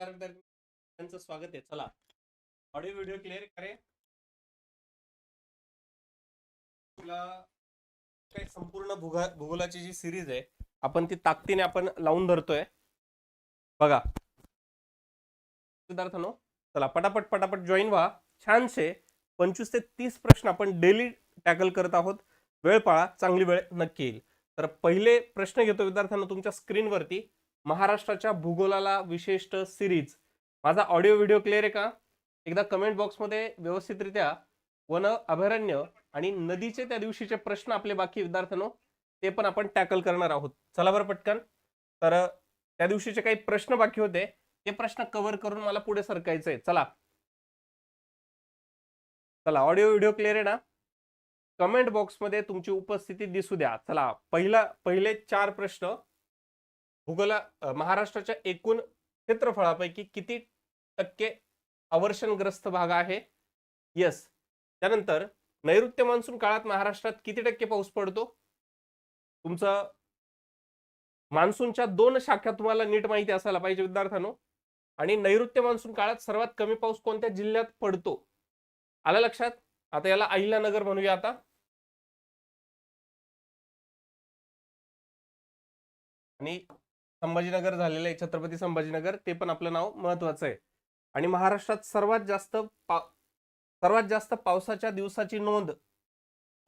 त्यांचं स्वागत आहे. चला. ऑडिओ व्हिडिओ क्लिअर करे तुला संपूर्ण भूगा भूगोलाची जी सिरीज आहे आपण ती ताकदीने आपण लावून धरतोय. बघा. विद्यार्थ्यांनो चला. पटापट पटापट जॉईन व्हा. छानसे पंचवीस ते तीस प्रश्न आपण डेली टॅकल करत आहोत. वेळ पाळा. चांगली वेळ नक्की येईल. तर पहिले प्रश्न घेतो विद्यार्थ्यांना तुमच्या स्क्रीनवरती महाराष्ट्राच्या भूगोलाला विशिष्ट सिरीज माझा ऑडिओ व्हिडिओ क्लिअर आहे का? एकदा कमेंट बॉक्समध्ये व्यवस्थितरित्या वन अभयारण्य आणि नदीचे त्या दिवशीचे प्रश्न आपले बाकी विद्यार्थ्यांनो ते पण आपण टॅकल करणार आहोत. चला बरं पटकन. तर त्या दिवशीचे काही प्रश्न बाकी होते. ते प्रश्न कव्हर करून मला पुढे सरकायचे चला. चला ऑडिओ व्हिडिओ क्लिअर आहे ना? कमेंट बॉक्समध्ये तुमची उपस्थिती दिसू द्या. चला पहिला पहिले चार प्रश्न. भूगोला महाराष्ट्राच्या एकूण क्षेत्रफळापैकी किती टक्के अवर्षणग्रस्त भाग आहे? यस. त्यानंतर नैऋत्य मान्सून काळात महाराष्ट्रात किती टक्के पाऊस पडतो? तुमचं मान्सूनच्या दोन शाखा तुम्हाला नीट माहिती असायला पाहिजे विद्यार्थ्यांनो. आणि नैऋत्य मान्सून काळात सर्वात कमी पाऊस कोणत्या जिल्ह्यात पडतो? आला लक्षात? आता याला अहिल्यानगर म्हणूया आता. आणि संभाजीनगर झालेलं आहे छत्रपती संभाजीनगर ते पण आपलं नाव महत्वाचं आहे. आणि महाराष्ट्रात सर्वात जास्त पा सर्वात जास्त पावसाच्या दिवसाची नोंद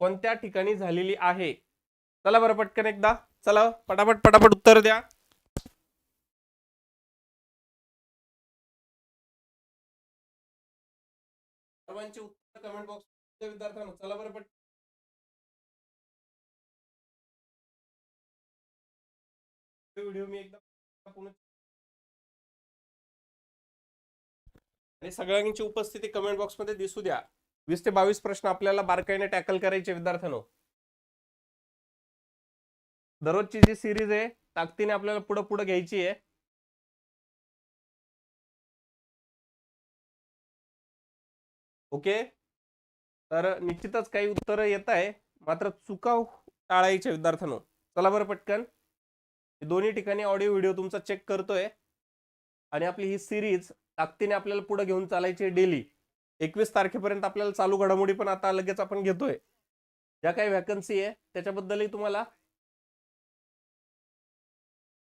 कोणत्या ठिकाणी झालेली आहे? चला बरं पटकन एकदा. चला पटापट पटापट उत्तर द्या. सर्वांची उत्तर कमेंट बॉक्स विद्यार्थ्यांना चला बरं पट व्हिडिओ मी एकदा आणि सगळ्यांची उपस्थिती कमेंट बॉक्समध्ये दिसू द्या. वीस ते बावीस प्रश्न आपल्याला बारकाईने टॅकल करायचे विद्यार्थ्यांनो. दररोजची जी सिरीज आहे ताकदीने आपल्याला पुढे पुढे घ्यायची आहे. ओके? तर निश्चितच काही उत्तर येत आहे. मात्र चुका टाळायच्या विद्यार्थ्यांनो. चला बरं पटकन. दोन्ही ठिकाणी ऑडिओ व्हिडिओ तुमचा चेक करतोय. आणि आपली ही सिरीज ताकदीने आपल्याला पुढे घेऊन चालायची डेली एकवीस तारखेपर्यंत आपल्याला चालू घडामोडी पण आता लगेच आपण घेतोय. ज्या काही व्हॅकन्सी आहे त्याच्याबद्दलही तुम्हाला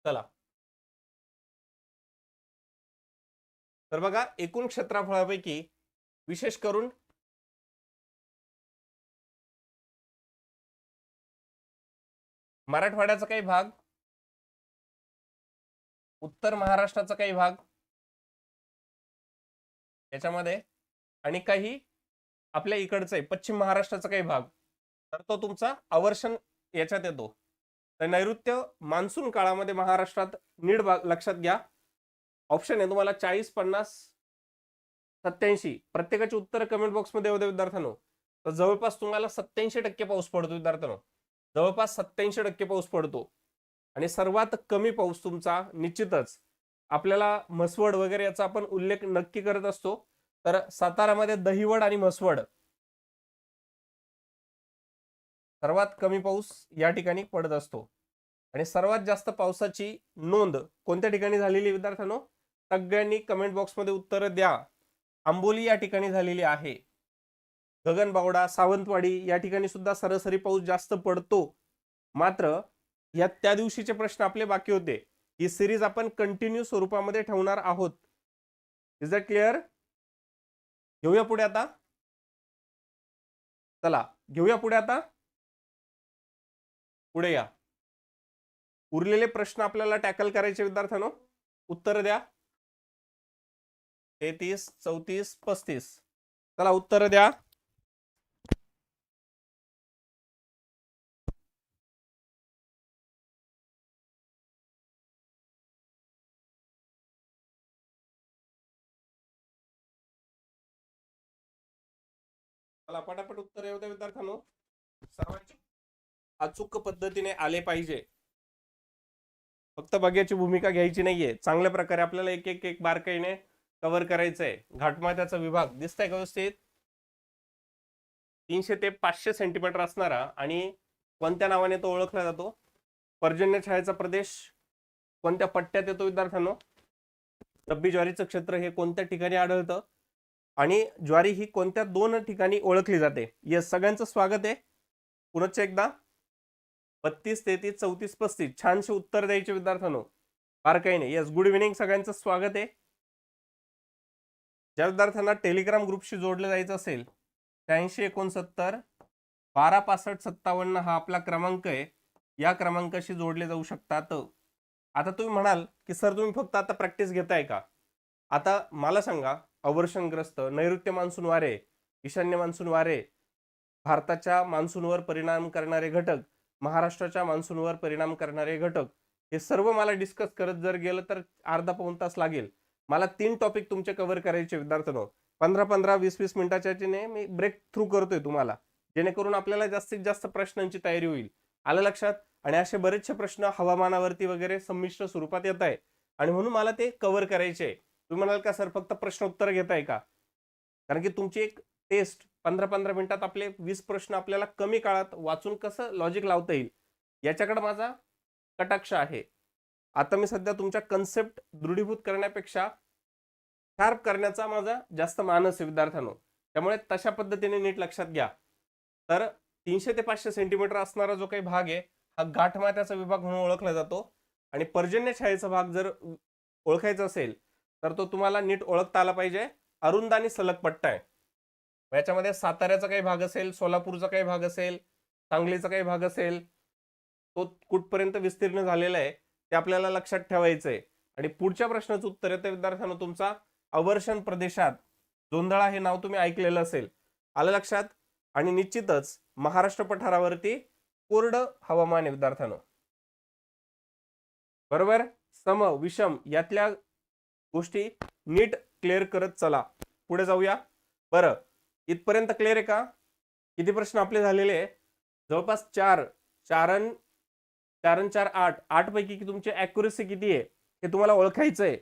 चला. तर बघा एकूण क्षेत्रफळापैकी विशेष करून मराठवाड्याचा काही भाग उत्तर महाराष्ट्राचा काही भाग याच्यामध्ये आणि काही आपल्या इकडचं आहे पश्चिम महाराष्ट्राचा काही भाग. तर तो तुमचा आवर्षण याच्यात येतो. तर नैऋत्य मान्सून काळामध्ये महाराष्ट्रात नीड भाग लक्षात घ्या. ऑप्शन आहे तुम्हाला चाळीस पन्नास सत्याऐंशी प्रत्येकाची उत्तर कमेंट बॉक्समध्ये होते विद्यार्थ्यांनो. तर जवळपास तुम्हाला सत्याऐंशी टक्के पाऊस पडतो विद्यार्थ्यांनो. जवळपास सत्याऐंशी टक्के पाऊस पडतो. आणि सर्वात कमी पाऊस तुमचा निश्चितच. आपल्याला म्हसवड वगैरे याचा आपण उल्लेख नक्की करत असतो. तर सातारामध्ये दहिवड आणि म्हसवड. सर्वात कमी पाऊस या ठिकाणी पडत असतो. आणि सर्वात जास्त पावसाची नोंद कोणत्या ठिकाणी झालेली विद्यार्थ्यांनो? सगळ्यांनी कमेंट बॉक्समध्ये उत्तर द्या. आंबोली या ठिकाणी झालेली आहे. गगनबावडा सावंतवाडी या ठिकाणी सुद्धा सरासरी पाऊस जास्त पडतो. मात्र या त्या दिवशीचे प्रश्न आपले बाकी होते. ही सिरीज आपण कंटिन्यू स्वरूपामध्ये ठेवणार आहोत. इज दॅट क्लिअर घेऊया पुढे आता. चला घेऊया पुढे आता. पुढे या. उरलेले प्रश्न आपल्याला टॅकल करायचे विद्यार्थ्यांनो. उत्तर द्या. तेहतीस चौतीस पस्तीस. चला उत्तर द्या. चला पटापट उत्तर येऊ द्या विद्यार्थ्यांनो. सर्वांची अचूक पद्धतीने आले पाहिजे. फक्त बघ्याची भूमिका घ्यायची नाहीये. चांगल्या प्रकारे आपल्याला एक एक एक बारकाईने कव्हर करायचंय. घाटमात्याचा विभाग दिसतंय का व्यवस्थित. तीनशे ते पाचशे सेंटीमीटर असणारा आणि कोणत्या नावाने तो ओळखला जातो? पर्जन्य छायाचा प्रदेश कोणत्या पट्ट्यात येतो विद्यार्थ्यांनो? रब्बी ज्वारीचं क्षेत्र हे कोणत्या ठिकाणी आढळतं? आणि ज्वारी ही कोणत्या दोन ठिकाणी ओळखली जाते? यस सगळ्यांचं स्वागत आहे. पुनश्च एकदा. बत्तीस तेहतीस चौतीस पस्तीस. छानसे उत्तर द्यायचे विद्यार्थ्यांनो. फार काही नाही. येस गुड इव्हिनिंग सगळ्यांचं स्वागत आहे. ज्या विद्यार्थ्यांना टेलिग्राम ग्रुपशी जोडलं जायचं असेल त्र्याऐंशी एकोणसत्तर बारा पासष्ट सत्तावन्न हा आपला क्रमांक आहे. या क्रमांकाशी जोडले जाऊ शकतात. आता तुम्ही म्हणाल की सर तुम्ही फक्त आता प्रॅक्टिस घेताय का? आता मला सांगा अवर्षणग्रस्त नैऋत्य मान्सून वारे ईशान्य मान्सून वारे भारताच्या मान्सूनवर परिणाम करणारे घटक महाराष्ट्राच्या मान्सूनवर परिणाम करणारे घटक हे सर्व मला डिस्कस करत जर गेलं तर अर्धा पाऊन तास लागेल. मला तीन टॉपिक तुमचे कव्हर करायचे विद्यार्थ्यांनो. पंधरा पंधरा वीस वीस मिनिटाच्या मी ब्रेक थ्रू करतोय तुम्हाला. जेणेकरून आपल्याला जास्तीत जास्त प्रश्नांची तयारी होईल. आलं लक्षात? आणि असे बरेचसे प्रश्न हवामानावरती वगैरे संमिश्र स्वरूपात येत आहे. आणि म्हणून मला ते कव्हर करायचे आहे. तुम्ही म्हणाल का सर फक्त प्रश्न उत्तर घेताय का? कारण की तुमची एक टेस्ट पंधरा पंधरा मिनिटात आपले वीस प्रश्न आपल्याला कमी काळात वाचून कसं लॉजिक लावता येईल याच्याकडे माझा कटाक्ष आहे. आता मी सध्या तुमच्या कन्सेप्ट दृढीभूत करण्यापेक्षा शार्प करण्याचा माझा जास्त मानस आहे विद्यार्थ्यांनो. त्यामुळे तशा पद्धतीने नीट लक्षात घ्या. तर तीनशे ते पाचशे सेंटीमीटर असणारा जो काही भाग आहे हा गाठमात्याचा विभाग म्हणून ओळखला जातो. आणि पर्जन्य छायेचा भाग जर ओळखायचा असेल तर तो तुम्हाला नीट ओळखता आला पाहिजे. अरुंद आणि सलग पट्टा आहे. याच्यामध्ये साताऱ्याचा काही भाग असेल सोलापूरचा काही भाग असेल सांगलीचा काही भाग असेल तो कुठपर्यंत विस्तीर्ण झालेला आहे ते आपल्याला लक्षात ठेवायचं आहे. आणि पुढच्या प्रश्नाचं उत्तर येतं विद्यार्थ्यांना तुमचा अवर्षण प्रदेशात जोंधळा हे नाव तुम्ही ऐकलेलं असेल. आलं लक्षात? आणि निश्चितच महाराष्ट्र पठारावरती कोरडं हवामान आहे विद्यार्थ्यांनो. बरोबर? सम विषम यातल्या गोष्टी नीट क्लिअर करत चला. पुढे जाऊया. बरं इथपर्यंत क्लिअर आहे का? किती प्रश्न आपले झालेले जवळपास चार. चारन चारन चार आठ. आठ पैकी की तुमची ॲक्युरेसी किती आहे? हे तुम्हाला ओळखायचं आहे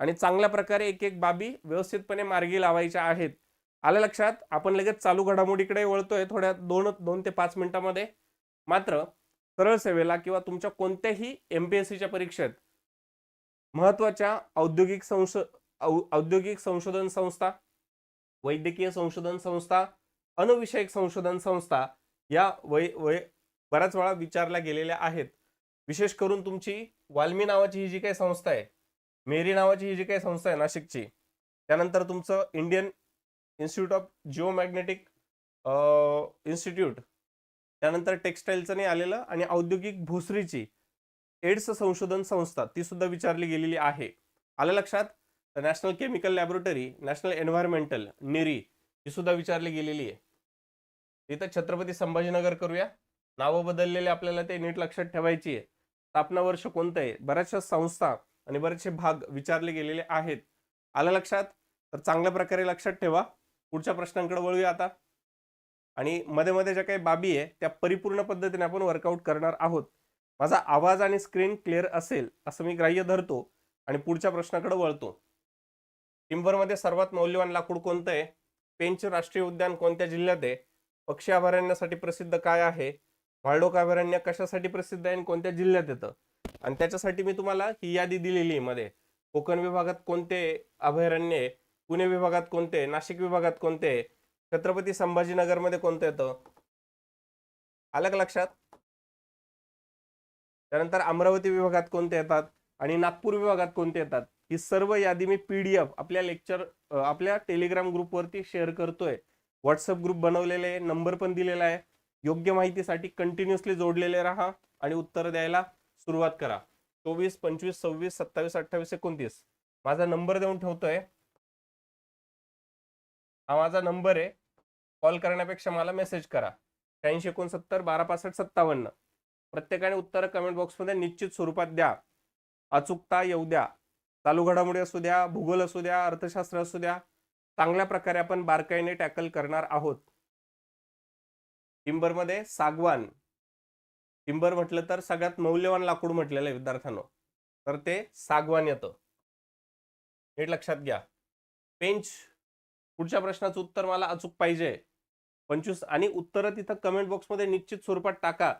आणि चांगल्या प्रकारे एक एक बाबी व्यवस्थितपणे मार्गी लावायच्या आहेत. आलं लक्षात? आपण लगेच चालू घडामोडीकडे वळतोय थोड्या दोन दोन ते पाच मिनिटामध्ये. मात्र सरळ सेवेला किंवा तुमच्या कोणत्याही एम पी एस सीच्या परीक्षेत महत्त्वाच्या औद्योगिक संश औ- औद्योगिक संशोधन संस्था वैद्यकीय संशोधन संस्था अणुविषयक संशोधन संस्था या वै वय बऱ्याच वेळा विचारल्या गेलेल्या आहेत. विशेष करून तुमची वाल्मी नावाची ही जी काही संस्था आहे मेरी नावाची ही जी काही संस्था आहे नाशिकची त्यानंतर तुमचं Indian institute of geomagnetic institute त्यानंतर टेक्स्टाईलचं नाही आलेलं आणि औद्योगिक भोसरीची एड्स संशोधन संस्था ती सुद्धा विचारली गेलेली आहे. आलं लक्षात? तर national chemical laboratory national environmental NEERI ही सुद्धा विचारली गेलेली आहे. इथं छत्रपती संभाजीनगर करूया. नावं बदललेले आपल्याला ते नीट लक्षात ठेवायची आहे. स्थापना वर्ष कोणतं आहे? बऱ्याचशा संस्था आणि बरेचसे भाग विचारले गेलेले आहेत. आलं लक्षात? तर चांगल्या प्रकारे लक्षात ठेवा. पुढच्या प्रश्नांकडे वळूया आता. आणि मध्ये मध्ये ज्या काही बाबी आहे त्या परिपूर्ण पद्धतीने आपण वर्कआउट करणार आहोत. माझा आवाज आणि स्क्रीन क्लिअर असेल असं मी ग्राह्य धरतो आणि पुढच्या प्रश्नाकडे वळतो. टिंबरमध्ये सर्वात मौल्यवान लाकूड कोणतं आहे? पेंच राष्ट्रीय उद्यान कोणत्या जिल्ह्यात आहे? पक्षी अभयारण्यासाठी प्रसिद्ध काय आहे? वाळडोक अभयारण्य कशासाठी प्रसिद्ध आहे आणि कोणत्या जिल्ह्यात येतं? आणि त्याच्यासाठी मी तुम्हाला ही यादी दिलेली आहे मध्ये. कोकण विभागात कोणते अभयारण्य आहे? पुणे विभागात कोणते नाशिक विभागात कोणते छत्रपती संभाजीनगरमध्ये कोणतं येतं? आलं लक्षात? त्यानंतर अमरावती विभागात कोणते येतात आणि नागपूर विभागात कोणते येतात? ही सर्व यादी मी पीडीएफ आपल्या लेक्चर आपल्या टेलिग्राम ग्रुपवरती शेअर करतोय. व्हॉट्सअप ग्रुप बनवलेले नंबर पण दिलेला आहे. योग्य माहितीसाठी कंटिन्युअसली जोडलेले राहा आणि उत्तर द्यायला सुरुवात करा. चोवीस पंचवीस सव्वीस सत्तावीस अठ्ठावीस एकोणतीस. माझा नंबर देऊन ठेवतोय. हा माझा नंबर आहे. कॉल करण्यापेक्षा मला मेसेज करा. शहाऐंशी एकोणसत्तर बारा पासष्ट सत्तावन्न. प्रत्येकाने उत्तर कमेंट बॉक्समध्ये निश्चित स्वरूपात द्या. अचूकता येऊ द्या. चालू घडामोडी असू द्या भूगोल असू द्या अर्थशास्त्र असू द्या चांगल्या प्रकारे आपण बारकाईने टॅकल करणार आहोत. टिंबरमध्ये सागवान. टिंबर म्हटलं तर सगळ्यात मौल्यवान लाकूड म्हटलेलं आहे विद्यार्थ्यांनो. तर ते सागवान येतं. नीट लक्षात घ्या. पेंच. पुढच्या प्रश्नाचं उत्तर मला अचूक पाहिजे. पंचवीस आणि उत्तरं तिथं कमेंट बॉक्समध्ये निश्चित स्वरूपात टाका.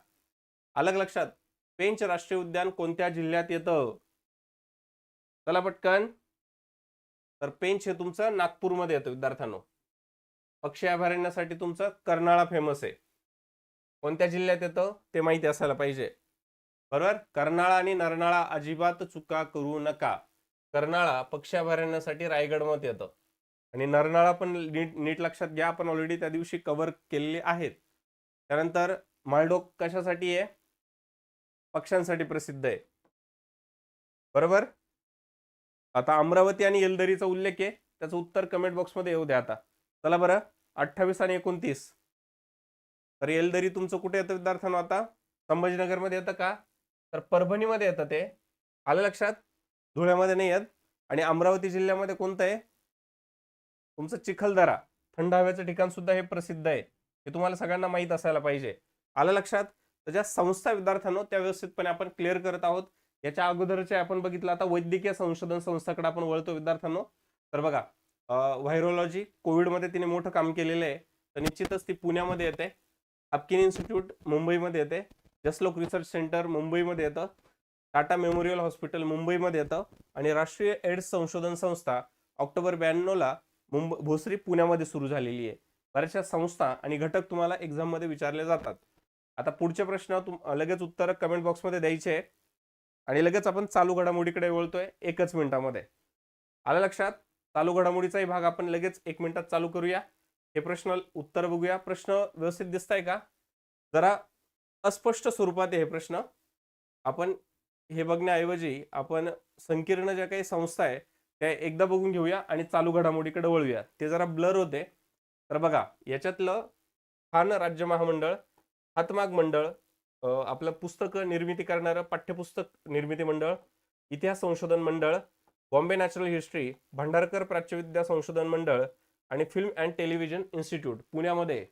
अलग लक्षात. पेंच राष्ट्रीय उद्यान कोणत्या जिल्ह्यात येतं? चला पटकन. तर पेंच हे तुमचं नागपूरमध्ये येतं विद्यार्थ्यांनो. पक्षी अभयारण्यासाठी तुमचं कर्नाळा फेमस आहे. कोणत्या जिल्ह्यात येतं? ते माहिती असायला पाहिजे. बरोबर? कर्नाळा आणि नरनाळा अजिबात चुका करू नका. कर्नाळा पक्षी अभयारण्यासाठी रायगडमध्ये येतं. आणि नरनाळा पण नीट नीट लक्षात घ्या आपण ऑलरेडी त्या दिवशी कव्हर केलेले आहेत. त्यानंतर माळडोक कशासाठी आहे? पक्ष्यांसाठी प्रसिद्ध आहे. बरोबर? आता अमरावती आणि येलदरीचा उल्लेख आहे. त्याचं उत्तर कमेंट बॉक्समध्ये येऊ द्या आता. चला बरं अठ्ठावीस आणि एकोणतीस. तर येलदरी तुमचं कुठे येतं विद्यार्थ्यांना आता? संभाजीनगरमध्ये येतं का? तर परभणीमध्ये येतं ते. आलं लक्षात? धुळ्यामध्ये नाही येत. आणि अमरावती जिल्ह्यामध्ये कोणतं आहे? तुमचं चिखलदरा. थंड हवेचं ठिकाण सुद्धा हे प्रसिद्ध आहे. हे तुम्हाला सगळ्यांना माहीत असायला पाहिजे. आलं लक्षात? तर ज्या संस्था विद्यार्थ्यांनो त्या व्यवस्थितपणे आपण क्लिअर करत आहोत. याच्या अगोदरचे आपण बघितलं आता वैद्यकीय संशोधन संस्थाकडे आपण वळतो विद्यार्थ्यांनो. तर बघा व्हायरोलॉजी कोविडमध्ये तिने मोठं काम केलेलं आहे. तर निश्चितच ती पुण्यामध्ये येते. हापकिन इन्स्टिट्यूट मुंबईमध्ये येते. जसलोक रिसर्च सेंटर मुंबईमध्ये येतं. टाटा मेमोरियल हॉस्पिटल मुंबईमध्ये येतं. आणि राष्ट्रीय एड्स संशोधन संस्था ऑक्टोबर ब्याण्णवला मुंब भोसरी पुण्यामध्ये सुरू झालेली आहे. बऱ्याचशा संस्था आणि घटक तुम्हाला एक्झाममध्ये विचारले जातात. आता पुढचे प्रश्न तुम लगेच उत्तर कमेंट बॉक्समध्ये द्यायचे आणि लगेच आपण चालू घडामोडीकडे वळतोय एकच मिनिटामध्ये. आलं लक्षात? चालू घडामोडीचाही भाग आपण लगेच एक मिनिटात चालू करूया. हे प्रश्न उत्तर बघूया. प्रश्न व्यवस्थित दिसत आहे का? जरा अस्पष्ट स्वरूपात आहे हे प्रश्न. आपण हे बघण्याऐवजी आपण संकीर्ण ज्या काही संस्था आहे त्या एकदा बघून घेऊया आणि चालू घडामोडीकडे वळूया. ते जरा ब्लर होते. तर बघा याच्यातलं खान राज्य महामंडळ हातमाग मंडळ आपलं पुस्तक निर्मिती करणारं पाठ्यपुस्तक निर्मिती मंडळ इतिहास संशोधन मंडळ बॉम्बे नॅचरल हिस्ट्री भांडारकर प्राच्यविद्या संशोधन मंडळ आणि फिल्म अँड टेलिव्हिजन इन्स्टिट्यूट पुण्यामध्ये.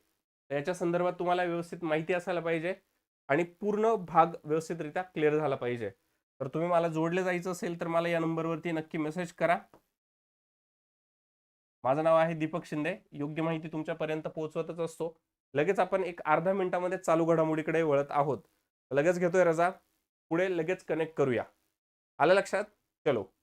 याच्या संदर्भात तुम्हाला व्यवस्थित माहिती असायला पाहिजे आणि पूर्ण भाग व्यवस्थितरित्या क्लिअर झाला पाहिजे. तर तुम्ही मला जोडले जायचं असेल तर मला या नंबरवरती नक्की मेसेज करा. माझं नाव आहे दीपक शिंदे. योग्य माहिती तुमच्यापर्यंत पोहोचवतच असतो. लगेच आपण एक अर्धा मिनिटामध्ये चालू घडामोडीकडे वळत आहोत. लगेच घेतोय रजा. पुढे लगेच कनेक्ट करूया. आलं लक्षात? चलो.